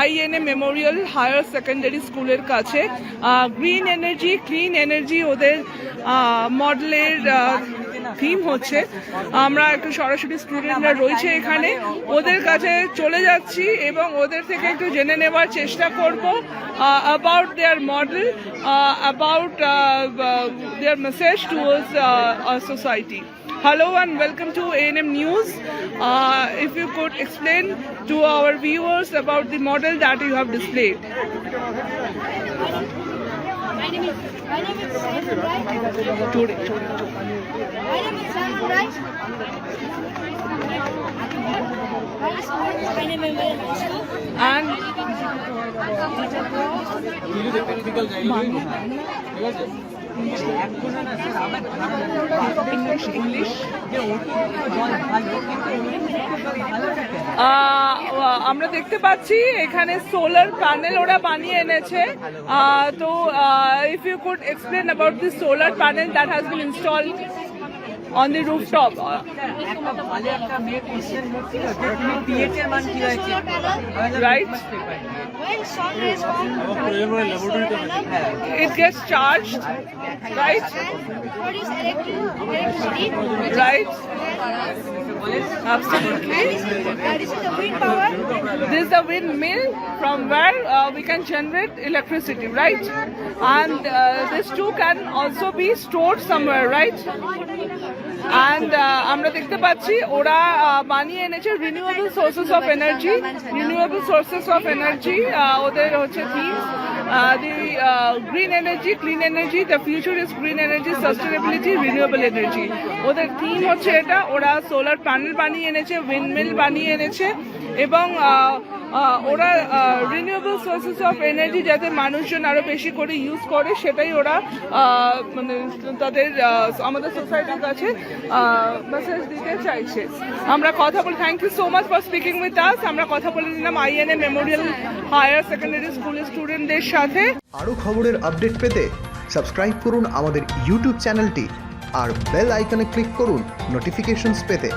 INA Memorial higher secondary স্কুলের কাছে। Green energy clean energy ওদের মডেলের থিম হচ্ছে। আমরা একটু সরাসরি স্টুডেন্টরা রয়েছে এখানে। ওদের কাছে চলে যাচ্ছি এবং ওদের থেকে একটু জেনে নেওয়ার চেষ্টা করব। Uh, about their model, uh, about uh, their message towards our society. Hello and welcome to ANM News. Uh, if you could explain to our viewers about the model that you have displayed. My name is, my. My name is Wright. আমরা দেখতে পাচ্ছি এখানে solar panel ওরা বানিয়ে এনেছে। তো if you could explain about the solar panel that has been install on the rooftop. Right? It gets charged, right? Right? Absolutely. And wind power this is the windmill from where uh, we can generate electricity right and uh, this too can also be stored somewhere right uh, আমরা দেখতে পাচ্ছি ওরা uh, বানিয়ে এনেছে renewable sources of energy renewable sources of energy ওদের হচ্ছে theme the green energy clean energy the future is green energy sustainability renewable energy ওদের theme হচ্ছে এটা ওরা সোলার প্যানেল বানিয়ে এনেছে উইন্ডমিল বানিয়ে এনেছে এবং আহ, আহ, ওরা রিনিউয়েবল সোর্সেস অফ এনার্জি যাতে মানুষজন আরও বেশি করে ইউজ করে, সেটাই ওরা মানে তাদের আমাদের সোসাইটির কাছে মেসেজ দিতে চাইছে। আমরা কথা বলি thank you so much for speaking with us আমরা কথা বলে নিলাম আইএনএ মেমোরিয়াল হায়ার সেকেন্ডারি স্কুলের স্টুডেন্টদের সাথে। আরও খবরের আপডেট পেতে সাবস্ক্রাইব করুন আমাদের ইউটিউব চ্যানেলটি আর বেল আইকনে ক্লিক করুন নোটিফিকেশনস পেতে।